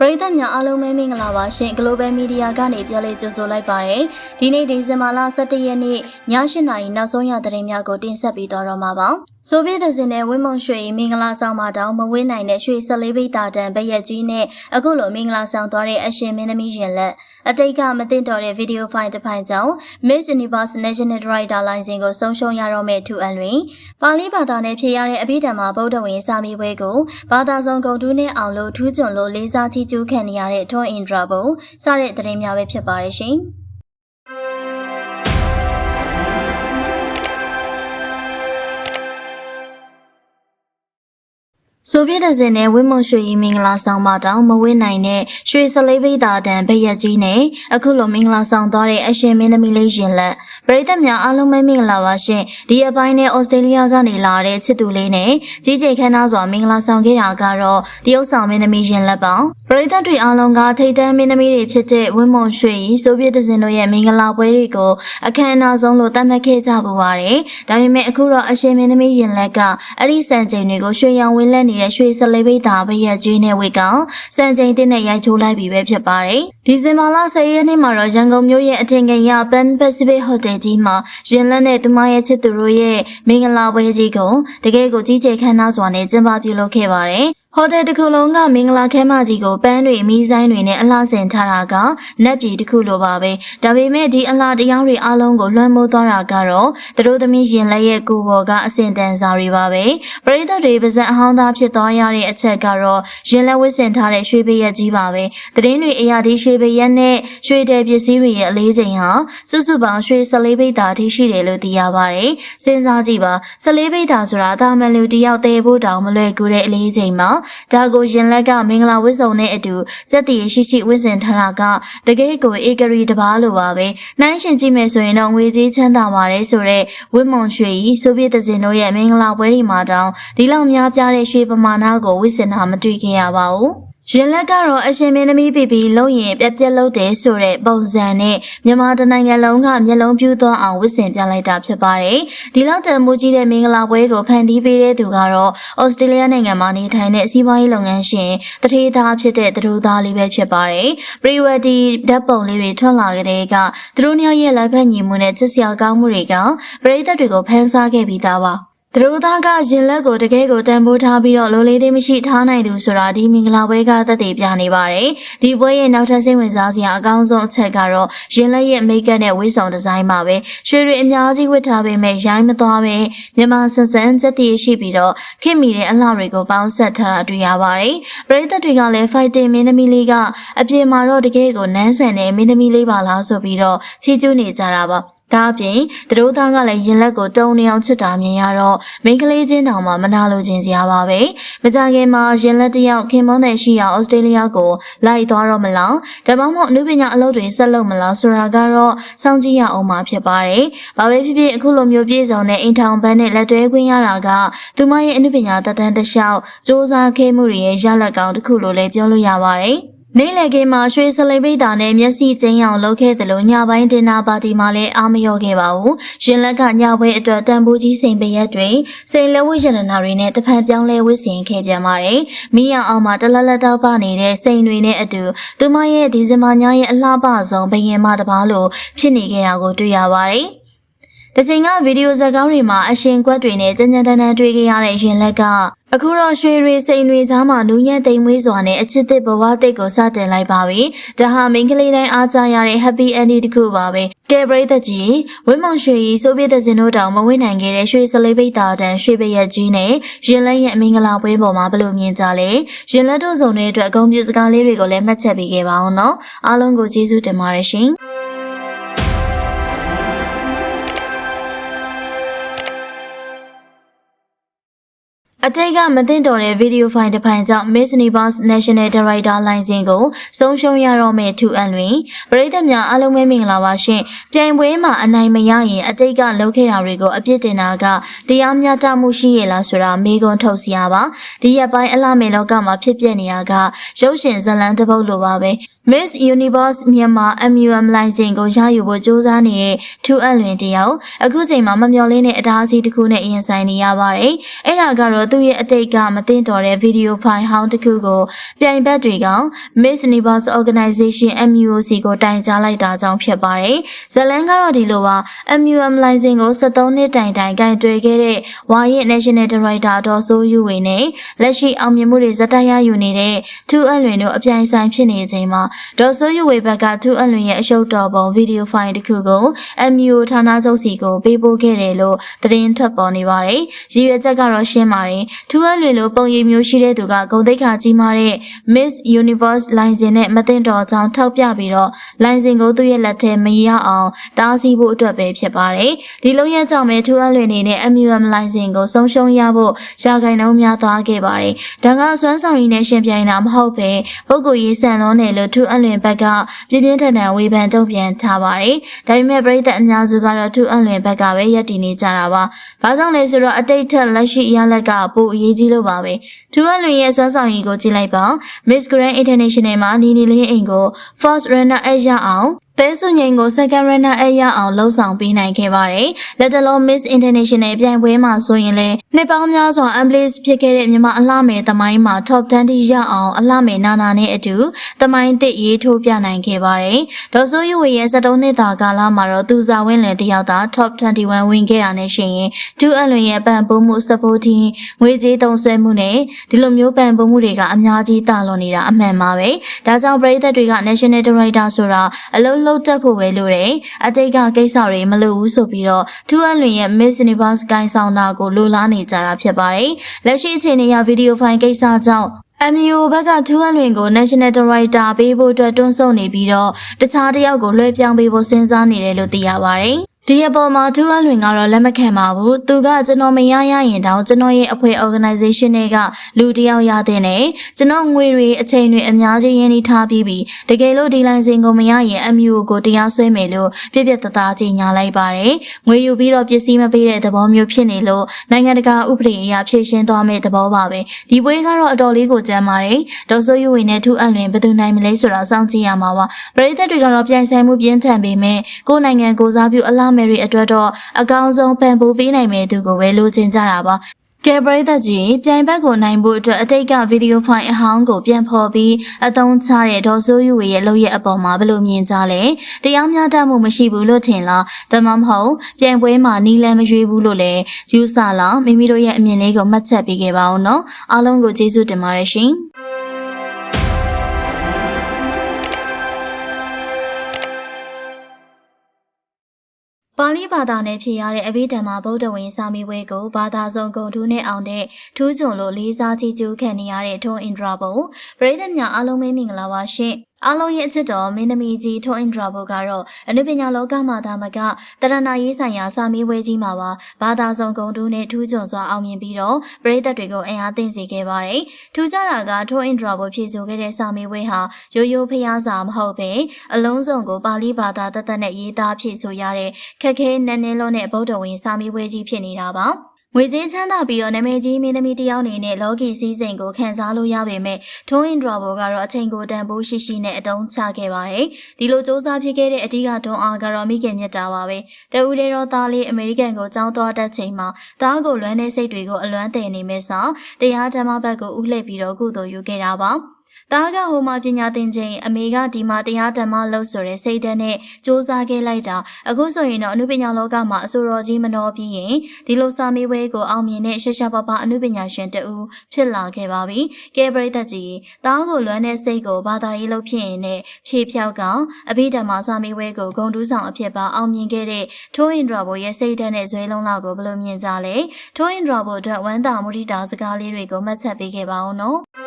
ပရိသတ်များအားလုံးပဲမင်္ဂလာပါရှင် Global Media ကနေပြောလေးကြိုဆိုလိုက်ပါတယ်ဒီနေ့ဒီဇင်ဘာလ17ရက်နေ့ည8:00နာရီနောက်ဆုံးရသတင်းများကိုတင်ဆက်ပေးသွားတော့မှာပါ ဆိုဗီယက်သင်းနဲ့ဝင်းမွန်ရွှေမင်္ဂလာဆောင်မှာတောင်မဝင်းနိုင်တဲ့ရွှေ၁၄ဘိတ်တာတန်ဘရက်ကြီးနဲ့အခုလိုမင်္ဂလာဆောင်သွားတဲ့အရှင်မင်းသမီးရင်လက်အတိတ်ကမသိတော့တဲ့ဗီဒီယိုဖိုင်တစ်ဖိုင်ကြောင့် Miss Universe National Director လိုင်စင်ကိုဆုံးရှုံးရတော့မဲ့ထူအန်တွင်ပါဠိဘာသာနဲ့ဖြေရတဲ့အဘိဓမ္မာဗုဒ္ဓဝင်စာမေးပွဲကိုဘာသာစုံဂုံတူးနဲ့အောင်လို့ထူးချွန်လို့လေးစားချီးကျူးခံနေရတဲ့ထွန်းအင်ဒရာဘုံစတဲ့သတင်းများပဲဖြစ်ပါတယ်ရှင်။ ဆိုဗီယက်တစ်စင်နဲ့ဝင်းမွန်ရွှေရီမင်္ဂလာဆောင်မတောင်မဝင်းနိုင်တဲ့ရွှေစလေးပိတာတန်ဘရက်ကြီးနဲ့အခုလိုမင်္ဂလာဆောင်သွားတဲ့အရှင်မင်းသမီးလေးရင်လက်ပရိသတ်များအားလုံးပဲမင်္ဂလာပါရှင်ဒီအပိုင်းနဲ့ဩစတြေးလျကနေလာတဲ့ချစ်သူလေးနဲ့ကြီးကျယ်ခမ်းနားစွာမင်္ဂလာဆောင်ခဲ့တာကတော့တရုတ်ဆောင်မင်းသမီးရင်လက်ပေါ့ပရိသတ်တွေအားလုံးကထိတ်တန်းမင်းသမီးတွေဖြစ်တဲ့ဝင်းမွန်ရွှေရီဆိုဗီယက်တစ်စင်တို့ရဲ့မင်္ဂလာပွဲတွေကိုအခမ်းအနားဆုံးလို့သတ်မှတ်ခဲ့ကြပူပါတယ်ဒါပေမဲ့အခုတော့အရှင်မင်းသမီးရင်လက်ကအဲ့ဒီစံချိန်တွေကိုရွှေရောင်ဝင်းလက်နေတဲ့ရွှေစလေးပိတ်တာဘရက်ကြီးနဲ့ဝေကောင်စံချိန်တင်နဲ့ရိုက်ချိုးလိုက်ပြီပဲဖြစ်ပါတယ်ဒီဇင်ဘာလ10ရက်နေ့မှာတော့ရန်ကုန်မြို့ရဲ့အထင်ကရ Pan Pacific Hotel ကြီးမှာရင်လက်နဲ့သူမရဲ့ချစ်သူတို့ရဲ့မင်္ဂလာပွဲကြီးကိုတကယ်ကိုကြီးကျယ်ခမ်းနားစွာနဲ့ကျင်းပပြုလုပ်ခဲ့ပါတယ်ဟိုတယ်တစ်ခုလုံးကမင်္ဂလာခဲမကြီးကိုပန်းတွေမီးဆိုင်တွေနဲ့အလှဆင်ထားတာကနက်ပြည်တစ်ခုလိုပါပဲဒါပေမဲ့ဒီအလှတရားတွေအလုံးကိုလွှမ်းမိုးသွားတာကတော့သူတို့သမီးရင်လက်ရဲ့ကိုယ်ပေါ်ကအဆင်တန်စာတွေပါပဲပရိသတ်တွေပါဇက်အဟောင်းသားဖြစ်သွားရတဲ့အချက်ကတော့ရင်လက်ဝစ်ဆင်ထားတဲ့ရွှေပရက်ကြီးပါပဲသတင်းတွေအရာဒီရွှေပရက်နဲ့ရွှေတယ်ပစ္စည်းတွေရဲ့အလေးချိန်ဟာစုစုပေါင်းရွှေ14ဘိတ်တာထိရှိတယ်လို့သိရပါတယ်စဉ်းစားကြည့်ပါ14ဘိတ်တာဆိုတာအသာမန်လူတစ်ယောက်တည်ဖို့တောင်မလွယ်ကူတဲ့အလေးချိန်မှာဒါကိုရင်လက်ကမင်္ဂလာဝတ်စုံနဲ့အတူစက်တည်ရှိရှိဝတ်ဆင်ထားတာကတကယ်ကိုဧကရီတစ်ပါးလိုပါပဲနှိုင်းရှင်ကြည့်မယ်ဆိုရင်တော့ငွေကြီးချမ်းသာပါတယ်ဆိုတော့ဝတ်မွန်ရွှေကြီးဆိုဗီယက်တစ်စင်တို့ရဲ့မင်္ဂလာပွဲဒီမှာတောင်ဒီလောက်များပြားတဲ့ရွှေပမာဏကိုဝတ်ဆင်တာမတွေ့ခင်ရပါဘူးရင်လက်ကတော့အရှင်မင်းသမီးပြည်ပြည်လုံရင်ပြက်ပြက်လုပ်တယ်ဆိုတဲ့ပုံစံနဲ့မြန်မာတနိုင်ငံလုံးကမျက်လုံးပြူးသွားအောင်ဝစ်ဆင်ပြလိုက်တာဖြစ်ပါတယ်။ဒီလောက်တန်မိုးကြီးတဲ့မင်္ဂလာပွဲကိုဖန်တီးပေးတဲ့သူကတော့ဩစတြေးလျနိုင်ငံမှာနေထိုင်တဲ့စီးပွားရေးလုပ်ငန်းရှင်တထေးသားဖြစ်တဲ့သူတို့သားလေးပဲဖြစ်ပါတယ်။ Pre-wedding ဓာတ်ပုံလေးတွေထွက်လာကြတဲ့ကသူတို့ညရဲ့လက်ဖက်ညီမှုနဲ့ချစ်စရာကောင်းမှုတွေကပရိသတ်တွေကိုဖန်ဆားခဲ့ပြီးသားပါ။ သူတို့သားကရင်လက်ကိုတကယ်ကိုတန်ဖိုးထားပြီးတော့လိုလေးသေးမရှိထားနိုင်သူဆိုတာဒီမင်္ဂလာပွဲကသက်သေပြနေပါတယ်။ဒီပွဲရဲ့နောက်ထပ်စိတ်ဝင်စားစရာအကောင်းဆုံးအချက်ကတော့ရင်လက်ရဲ့မိတ်ကပ်နဲ့ဝိဆောင်ဒီဇိုင်းပါပဲ။ရွှေတွေအများကြီးဝတ်ထားပေမဲ့ရိုင်းမသွားပဲမြန်မာဆန်ဆန်ချက်တည်ရှိပြီးတော့ခင်မီတဲ့အလှတွေကိုပေါင်းဆက်ထားတာတွေ့ရပါတယ်။ပရိသတ်တွေကလည်း fighting မင်းသမီးလေးကအပြင်မှာတော့တကယ်ကိုနန်းဆန်တဲ့မင်းသမီးလေးပါလားဆိုပြီးတော့ချီးကျူးနေကြတာပါ။ ဒါအပြင်သူတို့သားကလည်းရင်လက်ကိုတုံနေအောင်ချစ်တာမြင်ရတော့မိန်းကလေးချင်းတောင်မှမနာလိုခြင်းစရာပါပဲမကြခင်မှာရင်လက်တယောက်ခင်မွန်းတဲ့ရှိရာဩစတြေးလျကိုလိုက်သွားတော့မလားဒါမှမဟုတ်အနုပညာအလုပ်တွေဆက်လုပ်မလားဆိုတာကတော့စောင့်ကြည့်ရအောင်မှာဖြစ်ပါတယ်ဘာပဲဖြစ်ဖြစ်အခုလိုမျိုးပြည့်စုံတဲ့အိမ်ထောင်ဘန်းနဲ့လက်တွဲခွင့်ရတာကသူမရဲ့အနုပညာတတ်တန်းတစ်လျှောက်စ조사ခဲ့မှုတွေရဲ့ရလဒ်ကောင်းတစ်ခုလို့လည်းပြောလို့ရပါတယ် နေလေကင်းမှာရွှေစလိပိတ်တာနဲ့မျက်စိကျင်းအောင်လုပ်ခဲ့တယ်လို့ညပိုင်းတင်နာပါတီမှာလည်းအားမလျော့ခဲ့ပါဘူး။ရင်လက်ကညပွဲအတွက်တန်ဖိုးကြီးစိန်ပရက်တွေစိန်လက်ဝတ်ရတနာတွေနဲ့တဖန်ပြောင်းလဲဝတ်ဆင်ခဲ့ပြန်ပါတယ်။မီးရောင်အောင်မှာတလက်လက်တောက်ပနေတဲ့စိန်တွေနဲ့အတူသူမရဲ့ဒီဇင်ဘာညရဲ့အလှပဆုံးဘယင်မတစ်ပါးလိုဖြစ်နေခဲ့တာကိုတွေ့ရပါတယ်။ တချိန်ကဗီဒီယိုဇာတ်ကောင်းတွေမှာအရှင်ကွက်တွေနဲ့ကြမ်းကြမ်းတမ်းတမ်းတွေ့ခဲ့ရတဲ့ရင်လက်ကအခုတော့ရွှေတွေစိန်တွေချားမှာနူးညံ့သိမ်မွေးစွာနဲ့အချစ်သစ်ဘဝသစ်ကိုစတင်လိုက်ပါပြီ။ဒါဟာမိန်းကလေးတိုင်းအားကြရတဲ့ happy ending တစ်ခုပါပဲ။ကဲပရိသတ်ကြီးဝင်းမွန်ရွှေကြီးဆိုဗီယက်တစ်စင်တို့တောင်မဝင့်နိုင်ခဲ့တဲ့ရွှေစလေးပိတ်တာတန်ရွှေပရက်ကြီးနဲ့ရင်လက်ရဲ့အမင်္ဂလာပွဲပေါ်မှာဘယ်လိုမြင်ကြလဲ။ရင်လက်တို့စုံတဲ့အတွက်အကုန်ပြစကားလေးတွေကိုလည်းမှတ်ချက်ပေးခဲ့ပါအောင်နော်။အားလုံးကိုကျေးဇူးတင်ပါတယ်ရှင်။ အတိတ်ကမသိတော်တဲ့ဗီဒီယိုဖိုင်တစ်ဖိုင်ကြောင့် Miss Universe National Director လိုင်စင်ကိုဆုံးရှုံးရတော့မယ့်ထူအန်တွင်ပရိသတ်များအားလုံးပဲမင်္ဂလာပါရှင်။ပြိုင်ပွဲမှာအနိုင်မရရင်အတိတ်ကလုပ်ခဲ့တာတွေကိုအပြစ်တင်တာကတရားမျှတမှုရှိရလားဆိုတာမေးခွန်းထုတ်စရာပါ။ဒီရက်ပိုင်းအလှမေလောကမှာဖြစ်ပျက်နေတာကရုပ်ရှင်ဇာတ်လမ်းတစ်ပုဒ်လိုပါပဲ။ Miss Universe မြန်မာ MUM license ကိုရယူဖို့စ조사နေတဲ့ထူအပ်လွင်တယောက်အခုချိန်မှာမမျှော်လင့်တဲ့အတားအဆီးတစ်ခုနဲ့ရင်ဆိုင်နေရပါတယ်။အဲ့ဒါကတော့သူ့ရဲ့အတိတ်ကမသိတော်တဲ့ဗီဒီယိုဖိုင်ဟောင်းတစ်ခုကိုပြိုင်ဘက်တွေက Miss Universe Organization MUOC ကိုတိုင်ကြားလိုက်တာကြောင့်ဖြစ်ပါတယ်။ဇလန်ကတော့ဒီလိုပါ MUM license ကို73နှစ်တိုင်တိုင်ကင်တွယ်ခဲ့တဲ့ဝါရင် National Director ဒေါ်စိုးယူဝေနဲ့လက်ရှိအောင်မြင်မှုတွေဇက်တိုက်ရယူနေတဲ့ထူအပ်လွင်တို့အပြိုင်ဆိုင်ဖြစ်နေချိန်မှာဒေါ်စိုးယူဝေဘက်ကထူအပ်လွင်ရဲ့အရှုပ်တော်ပုံဗီဒီယိုဖိုင်တစ်ခုကို MUO ဌာနချုပ်စီကိုပေးပို့ခဲ့တယ်လို့သတင်းထွက်ပေါ်နေပါတယ်။ရည်ရွယ်ချက်ကတော့ရှင်းပါတယ်။ထူအပ်လွင်လိုပုံရိပ်မျိုးရှိတဲ့သူကဂုံတိတ်ခါကြီးမားတဲ့ Miss Universe လိုင်စင်နဲ့မသိတော်ကြောင်းထောက်ပြပြီးတော့လိုင်စင်ကိုသူ့ရဲ့လက်ထဲမရအောင်တားဆီးဖို့အတွက်ပဲဖြစ်ပါတယ်။ဒီလုံရက်ကြောင့်ပဲထူအပ်လွင်နေနဲ့ MUM လိုင်စင်ကိုဆုံးရှုံးရဖို့ရာဂိုင်နှုန်းများသွားခဲ့ပါတယ်။ဒါကစွမ်းဆောင်ရည်နဲ့ရှင်ပြိုင်တာမဟုတ်ပဲပုဂ္ဂိုလ်ရေးဆန်လုံးတယ်လို့ထူအပ်လွင်ဘက်ကပြင်းပြင်းထန်ထန်ဝေဖန်တုံ့ပြန်ထားပါတယ်။ဒါပေမဲ့ပြည်သက်အများစုကတော့ထူအပ်လွင်ဘက်ကပဲယက်တည်နေကြတာပါ။ဘာကြောင့်လဲဆိုတော့အတိတ်ထက်လက်ရှိအရလက်ကပိုအရေးကြီးလို့ပါပဲ။ထူအပ်လွင်ရဲ့စွမ်းဆောင်ရည်ကိုကြည့်လိုက်ပါ။ Miss Grand International မှာနီနီလေးအိမ်ကို First Runner အရအောင် သဲစုငိန်ကို second runner အရအောင်လှုပ်ဆောင်ပေးနိုင်ခဲ့ပါတယ်။လက်တလုံး Miss International ပြိုင်ပွဲမှာဆိုရင်လည်းနှစ်ပေါင်းများစွာ Ambulance ဖြစ်ခဲ့တဲ့မြန်မာအလှမယ်သမိုင်းမှာ top 10တိရအောင်အလှမယ်နာနာနဲ့အတူသမိုင်းသစ်ရေးထိုးပြနိုင်ခဲ့ပါတယ်။ဒေါ်စိုးရွေရဲ့73နှစ်သာကာလမှာတော့သူစာဝင်းလယ်တယောက်သာ top 21ဝင်ခဲ့တာနဲ့ရှိရင်ဒူအလွင်ရဲ့ပံ့ပိုးမှု supporting ငွေကြေးသုံးစွဲမှုနဲ့ဒီလိုမျိုးပံ့ပိုးမှုတွေကအများကြီးတာလွန်နေတာအမှန်ပါပဲ။ဒါကြောင့်ပြည်သက်တွေက National Director ဆိုတာအလုံးလုံးတက်ဖို့ပဲလိုတယ်အတိတ်ကကိစ္စတွေမလိုဘူးဆိုပြီးတော့ထူအလွင်ရဲ့ Miss Universe ကိုင်းဆောင်တာကိုလိုလားနေကြတာဖြစ်ပါတယ်လက်ရှိအခြေအနေအရဗီဒီယိုဖိုင်ကိစ္စကြောင့် MU ဘက်ကထူးအလွင်ကို National Director ပေးဖို့အတွက်တွန်းဆုံနေပြီးတော့တခြားတစ်ယောက်ကိုလွှဲပြောင်းပေးဖို့စဉ်းစားနေတယ်လို့သိရပါတယ်။ ဒီအပေါ်မှာထူးအလွင်ကတော့လက်မခံပါဘူးသူကကျွန်တော်မရရရင်တောင်ကျွန်တော်ရဲ့အဖွဲ့ organization တွေကလူတယောက်ရတဲ့နဲ့ကျွန်တော်ငွေတွေအချိန်တွေအများကြီးရင်းနှီးထားပြီးပြီတကယ်လို့ဒီလိုင်းစင်ကိုမရရင် MU ကိုတရားစွဲမယ်လို့ပြပြတသားကြီးညာလိုက်ပါတယ်ငွေယူပြီးတော့ပစ္စည်းမပေးတဲ့သဘောမျိုးဖြစ်နေလို့နိုင်ငံတကာဥပဒေအရဖြည့်ရှင်းသွားမယ့်သဘောပါပဲဒီပွဲကတော့အတော်လေးကိုကြမ်းပါတယ်ဒေါ်ဆိုယူဝေနဲ့ထူအလွင်ဘယ်သူနိုင်မလဲဆိုတာစောင့်ကြည့်ရမှာပါပရိသတ်တွေကတော့ပြိုင်ဆိုင်မှုပြင်းထန်ပေမဲ့ကိုယ်နိုင်ငံကိုစားပြုအလားမယ်ရီအတွက်တော့အကောင်းဆုံးပံ့ပိုးပေးနိုင်မယ့်သူကိုပဲလိုချင်ကြတာပါကဲပရိသတ်ကြီးပြိုင်ဘက်ကိုနိုင်ဖို့အတွက်အတိတ်ကဗီဒီယိုဖိုင်အဟောင်းကိုပြန်ဖော်ပြီးအသုံးချတဲ့ဒေါ်စိုးယူဝေရဲ့လုပ်ရက်အပေါ်မှာဘယ်လိုမြင်ကြလဲတရားမျှတမှုမရှိဘူးလို့ထင်လားဒါမှမဟုတ်ပြိုင်ပွဲမှာနီးလန်းမရွေးဘူးလို့လည်းယူဆလားမိမိတို့ရဲ့အမြင်လေးကိုမှတ်ချက်ပေးခဲ့ပါဦးနော်အားလုံးကိုကျေးဇူးတင်ပါတယ်ရှင် ပါဠိဘာသာနဲ့ဖြေရတဲ့အဘိဓမ္မာဗုဒ္ဓဝင်စာမေးပွဲကိုဘာသာစုံဂုံထူးနဲ့အောင်တဲ့ထူးချွန်လို့လေးစားကြည့်ကျူးခံနေရတဲ့ထွန်းအင်ဒရာဘုံပရိသတ်များအားလုံးပဲမင်္ဂလာပါရှင် အားလုံးရဲ့အချစ်တော်မင်းသမီးကြီးထွန်းအင်ဒရာဘုတ်ကတော့အနုပညာလောကမှာသာမကတရဏရေးဆိုင်ရာစာမေးပွဲကြီးမှာပါဘာသာစုံဂုံတူးနဲ့ထူးချွန်စွာအောင်မြင်ပြီးတော့ပရိသတ်တွေကိုအင်အားသင့်စေခဲ့ပါတယ်။ထူးခြားတာကထွန်းအင်ဒရာဘုတ်ဖြည့်ဆိုခဲ့တဲ့စာမေးပွဲဟာရိုးရိုးဖျားစာမဟုတ်ပဲအလုံးစုံကိုပါဠိဘာသာတသက်နဲ့ရေးသားဖြည့်ဆိုရတဲ့ခက်ခဲနက်နဲလုံးနဲ့ဗုဒ္ဓဝင်စာမေးပွဲကြီးဖြစ်နေတာပါ။ ငွေကြေးချမ်းသာပြီးတော့နာမည်ကြီးမင်းသမီးတယောက်အနေနဲ့လော်ဂီစည်းစိမ်ကိုခံစားလို့ရပေမဲ့ထုံးအင်ဒရာဘောကတော့အချိန်ကိုတန်ဖိုးရှိရှိနဲ့အတုံးချခဲ့ပါတယ်။ဒီလိုစ조사ဖြစ်ခဲ့တဲ့အဓိကတွန်းအားကတော့မိခင်မြတ်တာပါပဲ။တဦးတည်းတော့သားလေးအမေရိကန်ကိုကြောင်းသွားတတ်ချိန်မှာသားကိုလွမ်းတဲ့စိတ်တွေကိုအလွမ်းတည်နေမဲ့ဆောင်တရားဓမ္မဘက်ကိုဥလှည့်ပြီးတော့ကုသိုလ်ယူခဲ့တာပါ။ သားကဟိုမှာပညာသင်ချိန်အမေကဒီမှာတရားဓမ္မလုပ်ဆိုတဲ့စိတ်ဓာတ်နဲ့စူးစမ်းခဲ့လိုက်တာအခုဆိုရင်တော့အနုပညာလောကမှာအဆိုတော်ကြီးမနှောပြီးရင်ဒီလိုစာမေးပွဲကိုအောင်မြင်တဲ့ရှက်ရှက်ပပအနုပညာရှင်တဦးဖြစ်လာခဲ့ပါပြီ။ကဲပရိသတ်ကြီးသားကိုလွမ်းတဲ့စိတ်ကိုဘာသာရေးလုပ်ဖြစ်ရင်နဲ့ဖြေဖြောက်ကအဘိဓမ္မာစာမေးပွဲကိုဂုံတူးဆောင်အဖြစ်ပါအောင်မြင်ခဲ့တဲ့ထိုးအင်ဒရာဘိုရဲ့စိတ်ဓာတ်နဲ့ဇွဲလုံးလောက်ကိုဘယ်လိုမြင်ကြလဲ။ထိုးအင်ဒရာဘိုအတွက်ဝမ်းသာမှုရိတာစကားလေးတွေကိုမှတ်ချက်ပေးခဲ့ပါအောင်နော်။